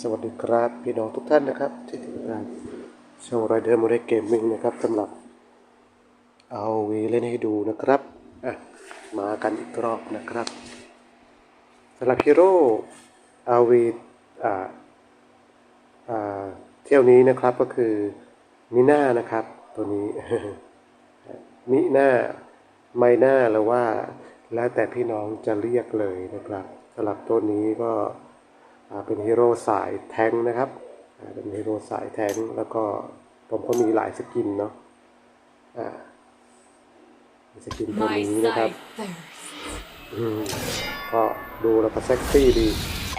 สวัสดีครับพี่น้องทุกท่านนะครับ ที่ติดตามช่องไรเดอร์โมเดลเกมมิ่งนะครับสำหรับเอาวีเล่นให้ดูนะครับมากันอีกรอบนะครับสำหรับฮีโร่เอาวีเที่ยวนี้นะครับก็คือมิน่านะครับตัวนี้มิน่าไมน่าหรือว่า แล้วแต่พี่น้องจะเรียกเลยนะครับสำหรับตัวนี้ก็ เป็นฮีโร่สายแทงค์นะครับอ่าเป็นฮีโร่สายแทงค์แล้วก็ผมก็มีหลายสกินเนาะอ่ามีสกินตัว My นี้นะครับ side thirsts. อืมก็ดูแล้วก็เซ็กซี่ดี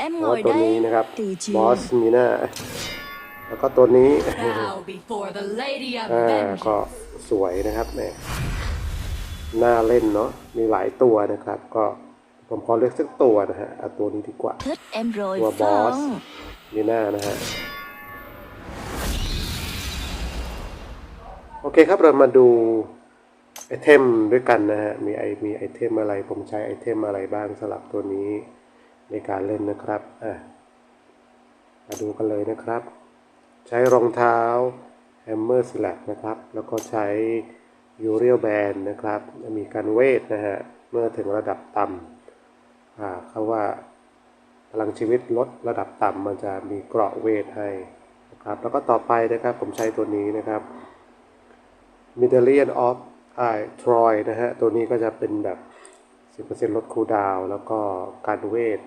Em แล้วก็ ngồi ตัวนี้ đây นะครับ từ บอ chiều สมีน่าแล้วก็ตัวนี้ Bow before the Lady of อ่า Vengeance. ก็สวยนะครับแหมน่าเล่นเนาะมีหลายตัวนะครับก็ ผมขอเลือกสักตัวนะฮะเอาตัวนี้ดีกว่า Thích em rồi ตัว phải บอส không? มีหน้านะฮะ โอเคครับเรามาดูไอเทมด้วยกันนะฮะ มีไอมีไอเทมอะไร ผมใช้ไอเทมอะไรบ้างสำหรับตัวนี้ในการเล่นนะครับ อะ มาดูกันเลยนะครับ ใช้รองเท้า Hammer Slap นะครับ แล้วก็ใช้ u r i a l Band นะครับ มีการเวทนะฮะ เมื่อถึงระดับต่ำ อ่าเขาว่าพลังชีวิตลดระดับต่ำมันจะมีเกราะเวทให้นะครับแล้วก็ต่อไปนะครับผมใช้ตัวนี้นะครับ Medallion of I Troy นะฮะตัวนี้ก็จะเป็นแบบ 10%ลดคูลดาว แล้วก็การเวท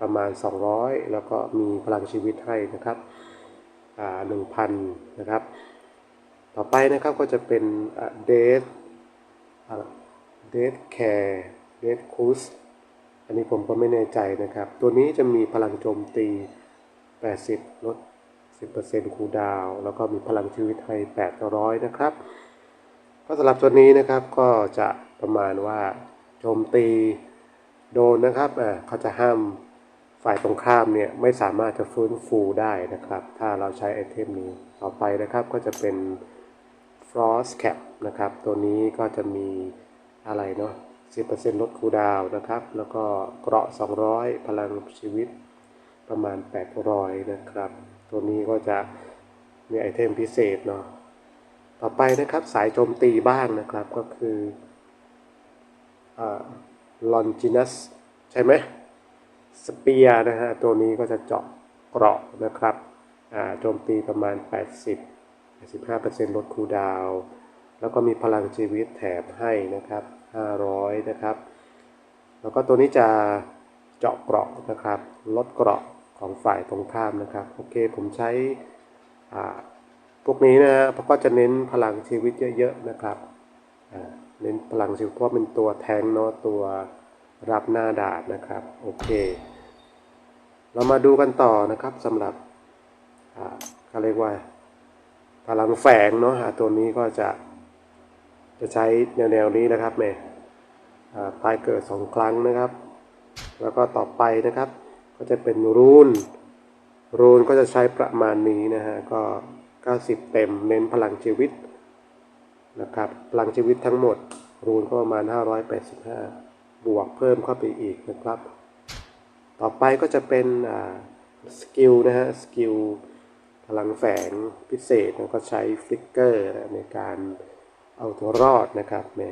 ประมาณ 200 แล้วก็มีพลังชีวิตให้นะครับอ่า1,000 นะครับ ต่อไปนะครับก็จะเป็นเดทเด อันนี้ผมก็ไม่แน่ใจนะครับ ตัวนี้จะมีพลังโจมตี 80 ลด 10%คูลดาว แล้วก็มีพลังชีวิตให้800 นะครับ ก็สำหรับตัวนี้นะครับก็จะประมาณว่าโจมตีโดนนะครับอ่าเขาจะห้ามฝ่ายตรงข้ามเนี่ยไม่สามารถจะฟื้นฟูได้นะครับ ถ้าเราใช้ไอเทมนี้ต่อไปนะครับก็จะเป็น frost cap นะครับ ตัวนี้ก็จะมีอะไรเนาะ 10%ลดคูดาวนะครับ แล้วก็เกราะ 200 พลังชีวิตประมาณ 800 นะครับ ตัวนี้ก็จะมีไอเทมพิเศษเนาะต่อไปนะครับสายโจมตีบ้างนะครับก็คือลอนจินัสใช่ไหมสเปียนะฮะตัวนี้ก็จะเจาะเกราะนะครับโจมตีประมาณ 80 85%ลดคูดาว แล้วก็มีพลังชีวิตแถมให้นะครับ 500 นะครับ แล้วก็ตัวนี้จะเจาะเกราะนะครับ ลดเกราะของฝ่ายตรงข้ามนะครับ โอเค ผมใช้พวกนี้นะฮะเขาก็จะเน้นพลังชีวิตเยอะๆนะครับ เน้นพลังชีวิตเพราะเป็นตัวแทงเนาะ ตัวรับหน้าดาบนะครับ โอเค เรามาดูกันต่อนะครับสำหรับเขาเรียกว่าพลังแฝงเนาะตัวนี้ก็จะ จะใช้แนวๆนี้นะครับแม่อ่าตายเกิดสองครั้งนะครับ แล้วก็ต่อไปนะครับ ก็จะเป็นรูนรูนก็จะใช้ประมาณนี้นะฮะก็ 90 เต็มเน้นพลังชีวิตนะครับพลังชีวิตทั้งหมด รูนก็ประมาณ 585 บวกเพิ่มเข้าไปอีกนะครับ ต่อไปก็จะเป็นสกิลนะฮะสกิลพลังแฝงพิเศษแล้วก็ใช้ฟลิกเกอร์นะในการ เอาตัวรอดนะครับแม่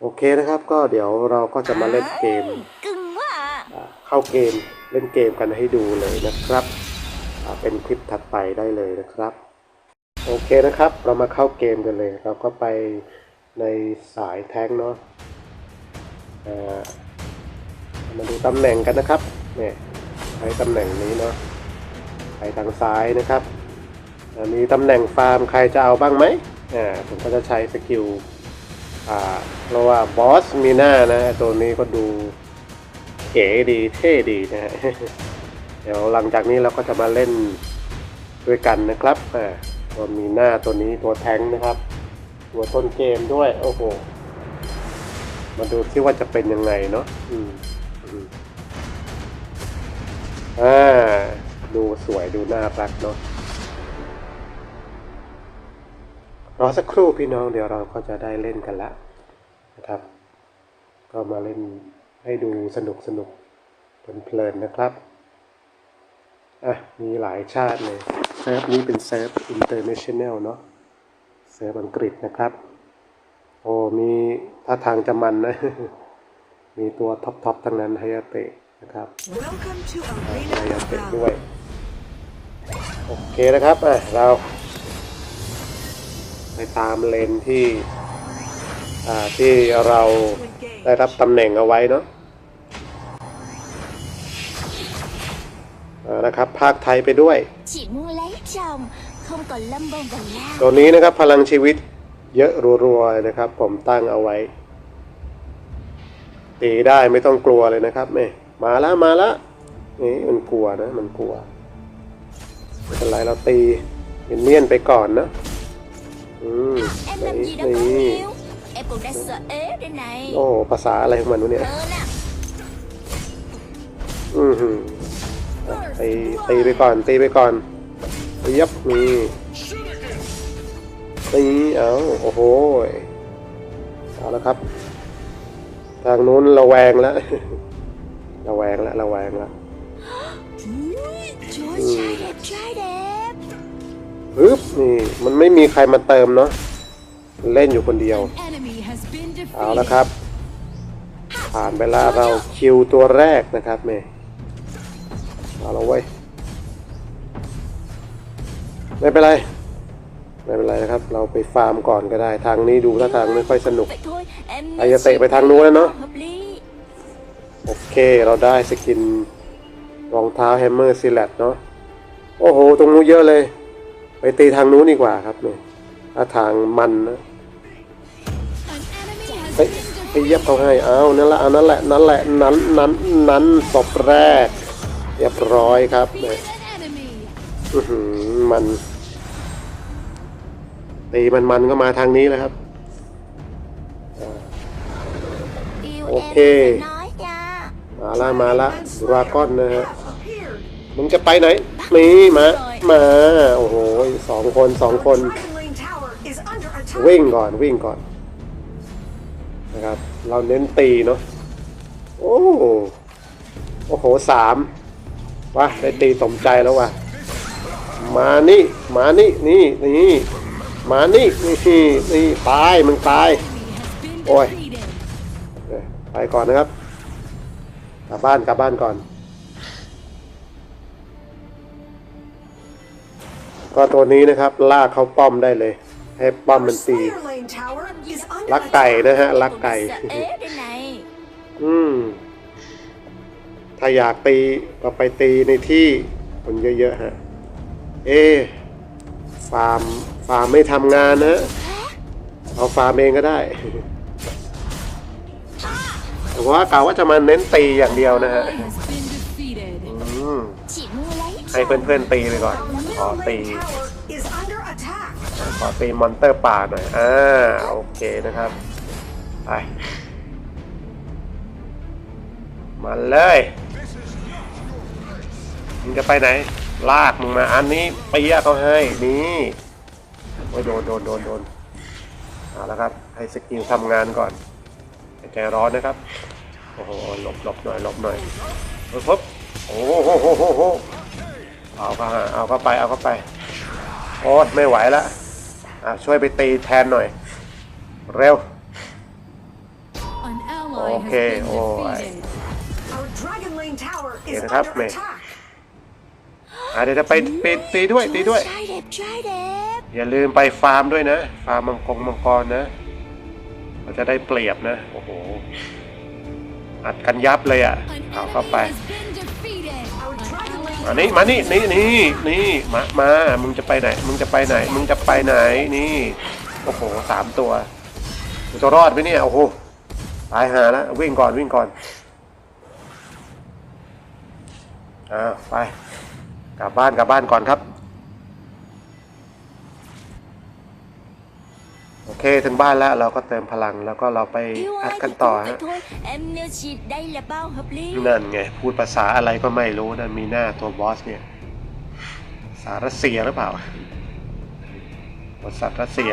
โอเคนะครับ ก็เดี๋ยวเราก็จะมาเล่นเกม Cưng quá à อ่าเข้าเกมเล่นเกมกันให้ดูเลยนะครับอ่าเป็นคลิปถัดไปได้เลยนะครับ โอเคนะครับ เรามาเข้าเกมกันเลย เราก็ไปในสายแท้งเนาะอ่ามาดูตำแหน่งกันนะครับเนี่ยใช้ตำแหน่งนี้เนาะไปทางซ้ายนะครับอ่ามีตำแหน่งฟาร์มใครจะเอาบ้างไหม อ่าผมก็จะใช้สกิลอ่าเพราะว่าบอสมีหน้านะ ตัวนี้ก็ดูเก๋ดีเท่ดีนะฮะเดี๋ยวหลังจากนี้เราก็จะมาเล่นด้วยกันนะครับอ่าตัวมีหน้าตัวนี้ตัวแทงนะครับ ตัวต้นเกมด้วย โอ้โห มาดูที่ว่าจะเป็นยังไงเนาะอืมอ่าดูสวยดูน่ารักเนาะ รอสักครู่พี่น้องเดี๋ยวเราก็จะได้เล่นกันละนะครับ ก็มาเล่นให้ดูสนุกสนุกเพลินๆนะครับอะมีหลายชาติเลยเซิร์ฟนี้เป็นเซิร์ฟอินเตอร์เนชั่นแนลเนาะเซิร์ฟอังกฤษนะครับ โอ้มีท่าทางจะมันนะ มีตัวท็อปทอปๆทั้งนั้นไฮยาเตะนะครับ Welcome to ไฮ Arena ยาเตะ of ด้วย Valor. โอเคนะครับอะเรา ไปตามเลนที่อ่าที่เราได้รับตำแหน่งเอาไว้เนาะอ่านะครับภาคไทยไปด้วย Chị muốn lấy chồng Không còn lâm bông vào lao ตัวนี้นะครับพลังชีวิตเยอะรัวๆเลยนะครับ ผมตั้งเอาไว้ ตีได้ไม่ต้องกลัวเลยนะครับแม่มาแล้วมาแล้วนี่มันกลัวนะ มันกลัวไม่เป็นไรเราตีเป็นเนียนๆไปก่อนนะ อืม Em ไหน làm gì đâu có นี่ hiếu Em cũng đã sợ ế đây này โอ้ ภาษาอะไรของมันวะเนี่ย Hơn à อือหือตีตีไปก่อน ตีไปก่อนยับนี่ตีเอาโอ้โหเอาแล้วครับ ทางนู้นระแวงแล้ว ระแวงแล้วระแวงแล้ว Chúa trai đẹp trai đẹp ปึ๊บนี่มันไม่มีใครมาเติมเนาะมันเล่นอยู่คนเดียว Enemy has been เอาละ defeated. ครับ ผ่านไปแล้วเราคิวตัวแรกนะครับเมย์เอาละเว้ยไม่เป็นไรไม่เป็นไรนะครับ เราไปฟาร์มก่อนก็ได้ ทางนี้ดูท่าทางไม่ค่อยสนุก Vậy thôi em Ai nhớ giờ tệ chị phải thang đây núi là nó. hợp lý โอเคเราได้สกินรองเท้าแฮมเมอร์ซิลเลตเนาะโอ้โห ตรงนู้นเยอะเลย ไปตีทางนู้นดีกว่าครับเนี่ยถ้าทางมันนะ An enemy has เฮ้ย been ไปเย็บเขาให้เอานั่นละเอานั่นแหละนั่นแหละนั้นนั้นนั้นศพแรกเรียบร้อยครับเนี่ยมันตีมันมันก็มาทางนี้เลยครับ Yêu Ok. em phải nói nha มาละมาละดราก้อนนะฮะ มึงจะไปไหนนี่มามาโอ้โหสองคนสองคนวิ่งก่อนวิ่งก่อนนะครับ เราเน้นตีเนาะโอ้โหโอ้โหสามว้าได้ตีสมใจแล้วว่ะมานี่ มานี่นี่นี่มานี่นี่นี่ตายมึงตาย Enemy has been Ôi. defeated. เอ้ยไปก่อนนะครับกลับบ้านกลับบ้านก่อน ก็ตัวนี้นะครับลากเขาป้อมได้เลย ให้ป้อมมันตีลักไก่นะฮะลักไก่ อืมถ้าอยากตีก็ไปตีในที่คนเยอะๆฮะ เอฟาร์มฟาร์มไม่ทำงานนะเอาฟาร์มเองก็ได้แต่ว่ากล่าวว่าจะมาเน้นตีอย่างเดียวนะฮะให้เพื่อนๆตีไปก่อน ขอตีขอตีมอนเตอร์ป่าหน่อยอ่าโอเคนะครับไปมาเลยมึงจะไปไหน ลากมึงมาอันนี้ปียเขาให้นี่โอ้ยโดนโดนโดนโดนเอาละครับ ให้สกิลทำงานก่อนใจร้อนนะครับ โอ้โหหลบหลบหน่อยหลบหน่อยปึ๊บปึ๊บโอ้โหโหโหโหโห เอาเข้าหาเอาเข้าไปเอาเข้าไป โอ้ยไม่ไหวแล้วอะช่วยไปตีแทนหน่อย เร็ว An ally has Okay, been alright. defeated. Our Dragon Lane Tower is Kìa, nó thấp under này. attack. อะเดี๋ยวจะไปไปตีด้วยตีด้วย Chúa trai đẹp trai đẹp อย่าลืมไปฟาร์มด้วยนะ ฟาร์มมังกรมังกรนะเราจะได้เปรียบนะ โอ้โห อัดกันยับเลยอะ An เอาเข้า enemy ไป มานี่มานี่นี่นี่นี่มามามึงจะไปไหน มึงจะไปไหน มึงจะไปไหนนี่โอ้โหสามตัวจะรอดไหมเนี่ยโอ้โหตายหาแล้ววิ่งก่อนวิ่งก่อนอ่าไปกลับบ้านกลับบ้านก่อนครับ โอเคถึงบ้านแล้วเราก็เติมพลังแล้วก็เราไปอัดกันต่อฮะนั่นไง พูดภาษาอะไรก็ไม่รู้นั่นมีหน้าตัวบอสเนี่ยภารัสเซียหรือเปล่าบริษัทรัสเซีย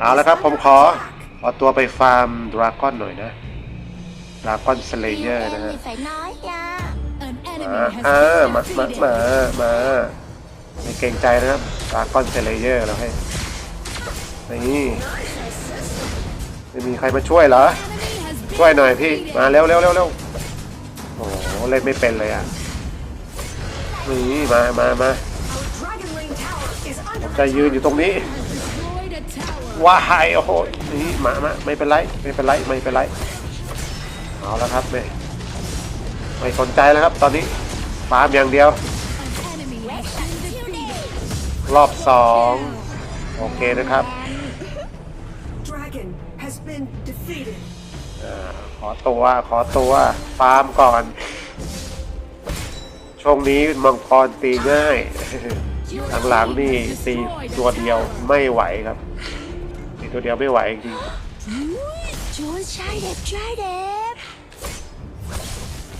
เอาละครับผมขอขอตัวไปฟาร์มดราก้อนหน่อยนะดราก้อนสเลเยอร์นะฮะ thì phải nói nha An enemy enemy อ่ามามามามาไม่เกรงใจนะครับดราก้อนเซเลเยอร์เราให้ นี่ไม่มีใครมาช่วยเหรอ ช่วยหน่อยพี่ มาเร็วเร็วเร็วเร็วโอ้โหเล่นไม่เป็นเลยอะ นี่มามามาจะยืนอยู่ตรงนี้ว้ายโอ้โหนี่มามาไม่เป็นไรไม่เป็นไรไม่เป็นไรเอาแล้วครับไม่ไม่สนใจแล้วครับ ตอนนี้ฟาร์มอย่างเดียว รอบสอง โอเคนะครับ Dragon has been defeated. ขอตัวขอตัวฟาร์มก่อน ช่วงนี้มังกรตีง่าย Your หลัง team ๆนี่ has ตี destroyed a ตัวเดียว tower. ไม่ไหวครับตีตัวเดียวไม่ไหวจริง chúa trai đẹp trai đẹp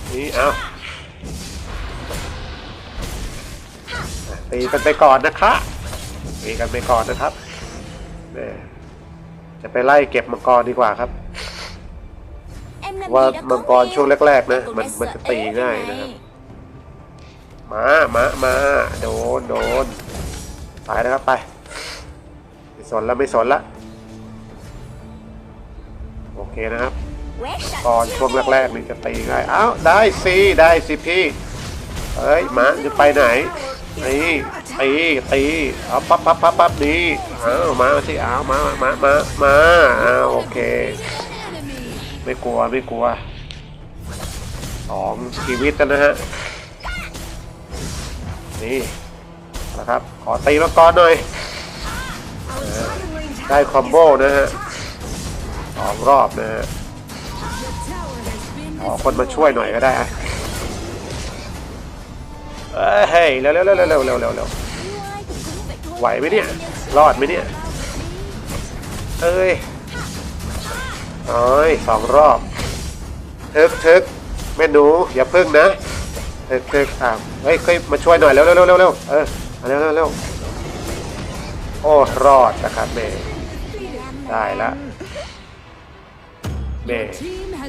ๆนี่เอาตีกันไปก่อนนะคะ ตีกันไปก่อนนะครับจะไปไล่เก็บมังกรดีกว่าครับ ว่ามังกรช่วงแรกๆนะมันมันจะตีง่ายนะครับมามามาโดนโดนไปนะครับไปไม่สนแล้วไม่สนละโอเคนะครับ quét sạch ตอนช่วงแรกๆนี่จะตีง่ายอ้าวได้สิได้สิพี่เอ้ยมาจะไปไหน ตีตีตีเอาปั๊บปั๊บปั๊บปั๊บนี่เอามาสิเอามามามามาเอาโอเค ไม่กลัวไม่กลัวสองชีวิตนะฮะนี่นะครับ ขอตีมาก่อนหน่อย ได้คอมโบนะฮะสองรอบนะฮะขอคนมาช่วยหน่อยก็ได้อะ เฮ้ยเร็วเร็วเร็วเร็วเร็วเร็วเร็วไหวไหมเนี่ย รอดไหมเนี่ย เอ้ยเอ้ยสองรอบทึกทึกแม่หนูอย่าเพิ่งนะทึกทึกอะเฮ้ยค่อยมาช่วยหน่อยเร็วเร็วเร็วเร็วเออเร็วเร็วเร็วโอ้รอดนะครับแม่ได้ละแม่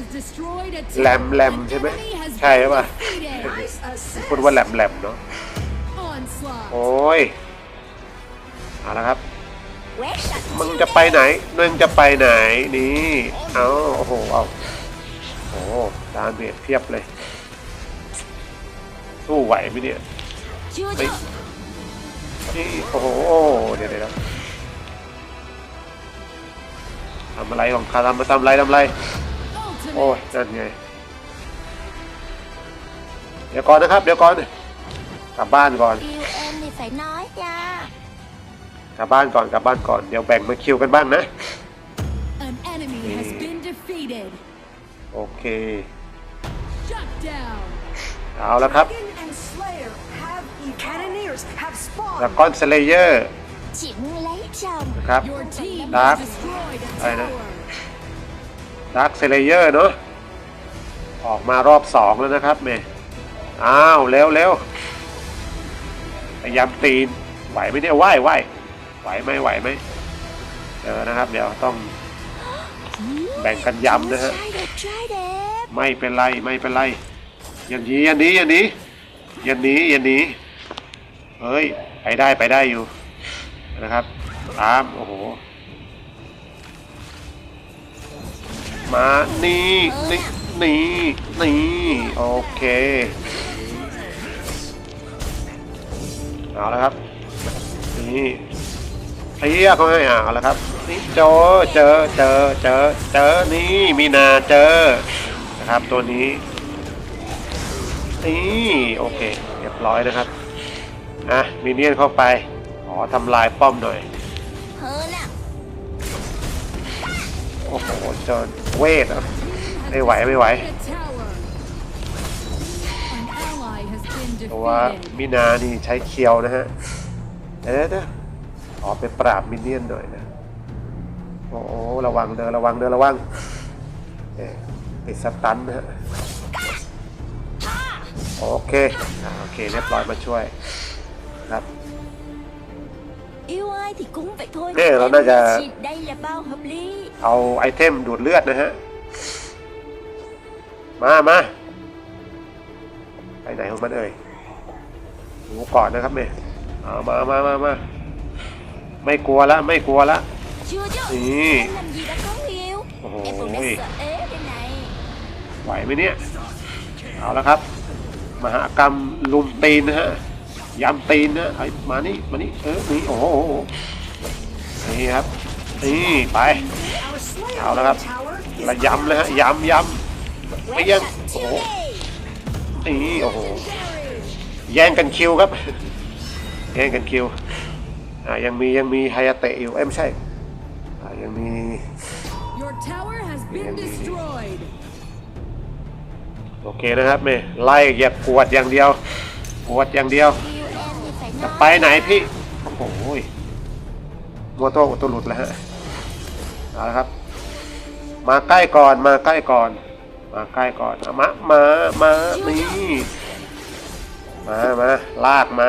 ย์ Team has destroyed a แหลม tower. แหลม An ใช่ไหม enemy has ใช่ been ป่ะ defeated. Nice assist. พูดว่าแหลมแหลมเนาะ Onslaught. โอ้ยเอาละครับ quét sạch มึงจะไปไหนมึงจะไปไหนนี่เอาโอ้โหเอาโอ้โหดาเมจเพียบเลยสู้ไหวไหมเนี่ย chưa Ê. chưa นี่โอ้โหเดี๋ยวเดี๋ยวทำอะไรของข้าทำมาทำอะไรทำอะไร โอ้ย Ultimate. นั่นไง เดี๋ยวก่อนนะครับ เดี๋ยวก่อน กลับบ้านก่อน yêu em thì phải nói nha กลับบ้านก่อน กลับบ้านก่อน เดี๋ยวแบ่งมาคิวกันบ้างนะ An enemy has Ê. been defeated. โอเค Shut down. เอาแล้วครับ Dragon and Slayer have evolved. Cannoneers have แล้ว spawned. ก้อนสเลเยอร์ chị muốn lấy chồng นะครับ Your team Dark. has destroyed a Đây này. tower. ดักเซเลเยอร์เนาะออกมารอบสองแล้วนะครับเมย์อ้าวเร็วเร็วพยายามตีนไหวไหมเนี่ยไหวไหวไหวไหมไหวไหมเดี๋ยวนะครับ เดี๋ยวต้องแบ่งกันย้ำนะฮะ trai đẹp trai đẹp ไม่เป็นไรไม่เป็นไรอย่างนี้อย่างนี้อย่างนี้อย่างนี้อย่างนี้เฮ้ยไปได้ไปได้อยู่นะครับตามโอ้โห มานี่นี่นี่นี่โอเคเอาแล้วครับนี่เฮียเขาให้อ่าเอาแล้วครับนี่เจอเจอเจอเจอเจอนี่มีนาเจอนะครับตัวนี้นี่โอเคเรียบร้อยนะครับอะมีเนียนเข้าไปขอทำลายป้อมหน่อย โอ้โหเจอเวทอะไม่ไหวไม่ไหว A tower. An ally has been ตัว defeated. มินานี่ใช้เคียวนะฮะเดี๋ยวเดี๋ยวเดี๋ยวขอไปปราบมินเนี่ยนหน่อยนะ โอ้โหระวังเดินระวังเดินระวังเอ๊ะติดสตันนะฮะโอเคอ่าโอเคเรียบร้อยมาช่วยครับ yêu ai thì cũng vậy thôi Thế là Em nó เอาไอเทมดูดเลือดนะฮะ มามาไปไหนของมันเอ่ยดูก่อนนะครับเนี่ยเอามามามามาไม่กลัวละไม่กลัวละ Chưa chứ Ý. Anh làm gì đã có người yêu Ôi. Em còn đang sợ ế đây này ไหวไหมเนี่ย เอาละครับ มหากรรมลุมตีนนะฮะยำตีนนะไอ้มานี่มานี่เออนี่โอ้โหนี่ครับ นี่ไป Our Slayer Nào đó gặp. tower is ละยำเลยฮะยำยำไม่ยังโอ้โห Chill đi นี่โอ้โหแย่งกันคิวครับแย่งกันคิวอ่ายังมียังมีไฮยาเตะอยู่เอ้ยไม่ใช่อ่ายังมี Your tower has been Indeed. destroyed. โอเคนะครับเมย์ไล่เหยียบกวดอย่างเดียวกวดอย่างเดียว Yêu em thì phải จะ nói ไปไหนพี่โอ้โหมัวโต้อุตลุดแล้วฮะ เอาละครับ มาใกล้ก่อนมาใกล้ก่อน มาใกล้ก่อนมามามานี่มามาลากมา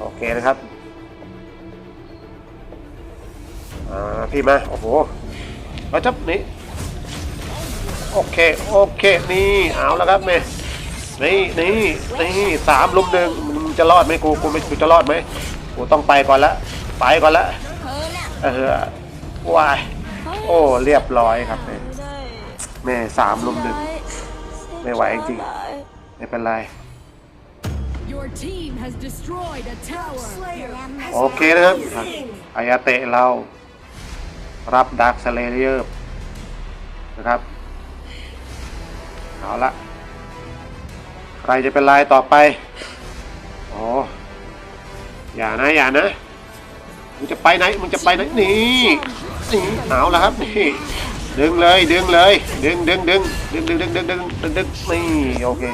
โอเคนะครับอ่าพี่มาโอ้โหมาจับนี่โอเคโอเคนี่เอาแล้วครับเมย์นี่นี่นี่สามลุมหนึ่งมึงจะรอดไหมกูกูไม่กูจะรอดไหมกูต้องไปก่อนละไปก่อนละ เออวาย โอ้ เรียบร้อยครับแม่ Đây แม่สามลุมหนึ่ง Đấy Xin Mày quậy chào chị. lại. ไม่เป็นไร Your team has destroyed a tower. Slayer has โอเคนะครับ Amazing. อายาเตะเรา รับดักสเลเยอร์นะครับ เอาละ ใครจะเป็นลายต่อไป โอ้อย่านะ อย่านะ มึงจะไปไหนมึงจะไปไหนนี่นี่เอาละครับนี่ดึงเลยดึงเลยดึงดึงดึงดึงดึงดึงดึงดึงดึงดึงนี่โอเค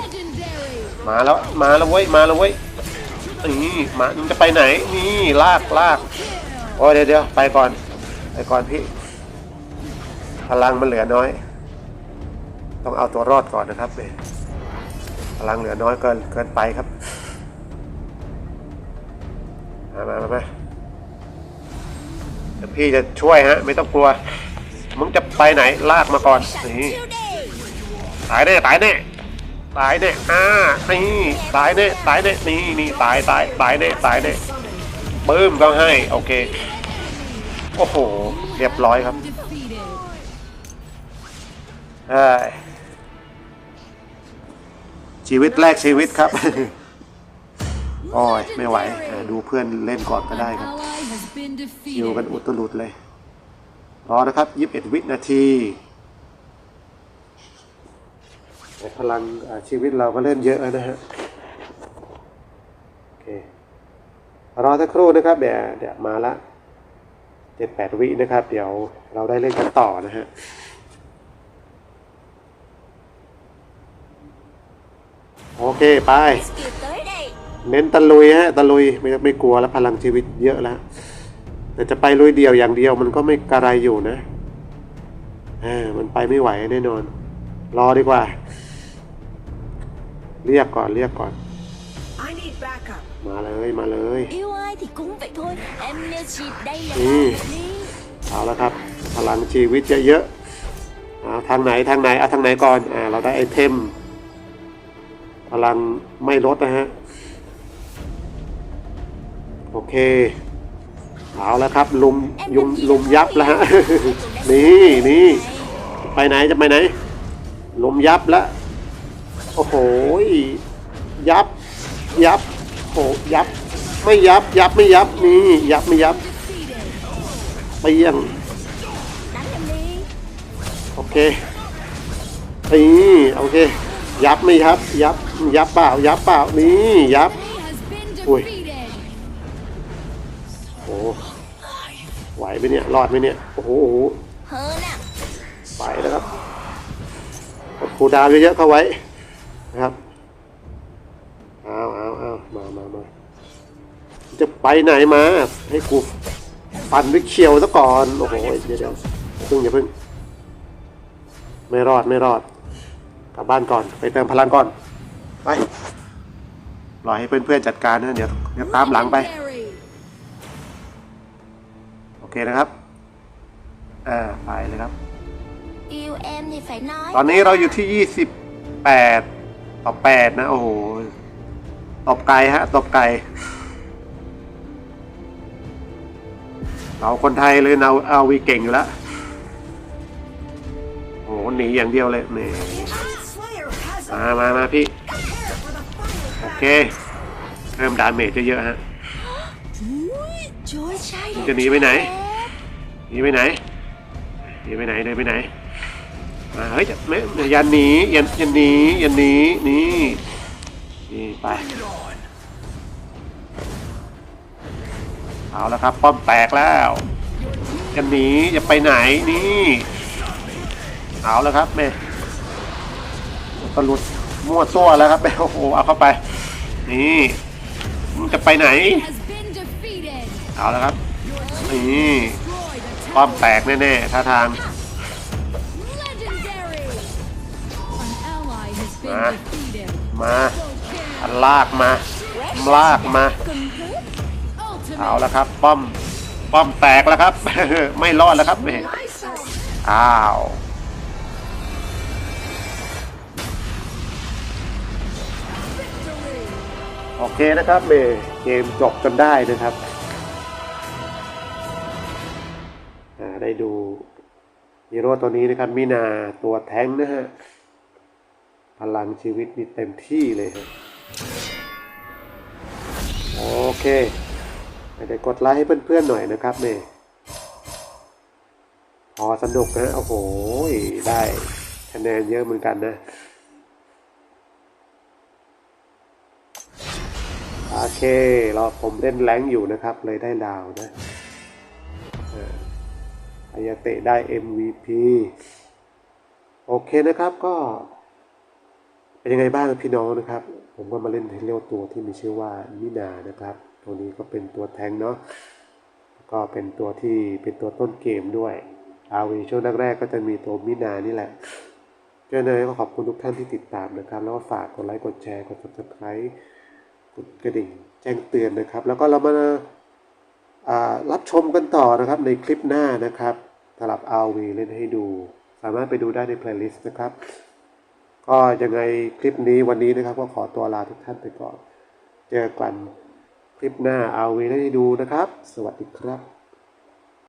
มาแล้วมาแล้วเว้ยมาแล้วเว้ยนี่มามึงจะไปไหนนี่ลากลากโอ้เดี๋ยวเดี๋ยวไปก่อนไปก่อนพี่พลังมันเหลือน้อย ต้องเอาตัวรอดก่อนนะครับเนี่ยพลังเหลือน้อยเกินเกินไปครับมามามา เดี๋ยวพี่จะช่วยฮะ ไม่ต้องกลัว มึงจะไปไหนลากมาก่อนนี่ตายแน่ตายแน่ตายแน่อ่านี่ตายแน่ตายแน่นี่นี่ตายตายตายแน่ตายแน่ปื้มก็ให้โอเคโอ้โหเรียบร้อยครับ Defeated. เอ้ยชีวิตแรกชีวิตครับ โอ้ยไม่ไหว ดูเพื่อนเล่นก่อนก็ได้ครับ คิวกันอุตลุดเลย รอนะครับ21วินาทีพลังชีวิตเราก็เล่นเยอะแล้วนะฮะ โอเค รอสักครู่นะครับ เดี๋ยวเดี๋ยวมาละ7-8วินะครับ เดี๋ยวเราได้เล่นกันต่อนะฮะโอเค ไป เน้นตะลุยฮะ ตะลุยไม่ไม่กลัวแล้วพลังชีวิตเยอะแล้ว แต่จะไปลุยเดียวอย่างเดียวมันก็ไม่กระไรอยู่นะเออมันไปไม่ไหวแน่นอน รอดีกว่า เรียกก่อนเรียกก่อน I need backup. มาเลยมาเลย Yêu ai thì cũng vậy thôi Em nêu chị đây là Ừ. ừ. đi เอาแล้วครับ พลังชีวิตเยอะๆเอาทางไหนทางไหนเอาทางไหนก่อนอ่าเราได้ไอเทม พลังไม่ลดนะฮะ โอเค เอาแล้วครับลุมยุมลุมยับแล้วฮะ นี่นี่ไปไหนจะไปไหน ลุมยับแล้วโอ้โหยับ ยับโอ้ยับ ไม่ยับ ยับไม่ยับนี่ยับไม่ยับเปี้ยง Đánh em đi โอเคนี่โอเค ยับไม่ยับ ยับยับเปล่า ยับเปล่านี่ยับ He has ไหวไหมเนี่ย รอดไหมเนี่ย โอ้โห Hơn à ไปแล้วครับกดคูลดาวน์เยอะๆเข้าไว้นะครับเอาเอาเอามามามาจะไปไหนมา ให้กูปั่นด้วยเขียวซะก่อน โอ้โหเดี๋ยวเดี๋ยวอย่าเพิ่งอย่าเพิ่ง ไม่รอดไม่รอด กลับบ้านก่อน ไปเติมพลังก่อน ไปปล่อยให้เพื่อนๆจัดการนะ เดี๋ยวเดี๋ยวตามหลังไป Legendary. โอ เคนะครับเอ่าไปเลยครับ Yêu em thì phải nói ตอนนี้เราอยู่ที่ 28ตบแปดนะ โอ้โห ตบไกลฮะ ตบไกล เราคนไทยเลยเราเอาวีเก่งอยู่แล้ว โอ้โห หนีอย่างเดียวเลยนี่ The Iron Slayer has มา a มามาพี่ prepare for the final โอ battle. เคเพิ่มดาเมจเยอะๆฮะอุ้ยโจ้ยใช่จะหนีไปไหน หนีไปไหนหนีไปไหนเดินไปไหนมาเฮ้ยจะไม่อย่าหนีอย่าอย่าหนีอย่าหนีนี่นี่ไปเอาแล้วครับ ป้อมแตกแล้วอย่าหนีอย่าไปไหนนี่เอาแล้วครับแม่ตะลุดมั่วซั่วแล้วครับแม่โอ้โหเอาเข้าไป นี่มึงจะไปไหน Has been defeated. เอาแล้วครับนี่ Destroyed a ป้อมแตกแน่ๆท่าทาง Legendary. An ally has been Ah. defeated. มาลากมาลากมา เอาแล้วครับ ป้อม ป้อมแตกแล้วครับ ไม่รอดแล้วครับแม่อ้าวโอเคนะครับเมย์เกมจบจนได้นะครับ ดูฮีโร่ตัวนี้นะครับมินาตัวแท้งนะฮะ พลังชีวิตนี่เต็มที่เลยฮะโอเคเดี๋ยวกดไลค์ให้เพื่อนๆหน่อยนะครับเมย์พอสนุกนะ โอ้โห ได้คะแนนเยอะเหมือนกันนะโอเค เราผมเล่นแรงอยู่นะครับ เลยได้ดาวนะ อายาเตะได้ MVP โอเคนะครับก็ เป็นยังไงบ้างพี่น้องนะครับ ผมก็มาเล่นเทเลตัวที่มีชื่อว่ามินานะครับ ตัวนี้ก็เป็นตัวแทงเนาะก็เป็นตัวที่เป็นตัวต้นเกมด้วยอาวีช่วงแรกๆก็จะมีตัวมินานี่แหละก็เลยก็ขอบคุณทุกท่านที่ติดตามนะครับ แล้วก็ฝากกดไลค์กดแชร์กด subscribe กดกระดิ่งแจ้งเตือนนะครับ แล้วก็เรามา รับชมกันต่อนะครับในคลิปหน้านะครับสำหรับ RV เล่นให้ดู สามารถไปดูได้ในเพลย์ลิสต์นะครับ ก็ยังไงคลิปนี้วันนี้นะครับ ก็ขอตัวลาทุกท่านไปก่อน เจอกันคลิปหน้า RV เล่นให้ดูนะครับ สวัสดีครับ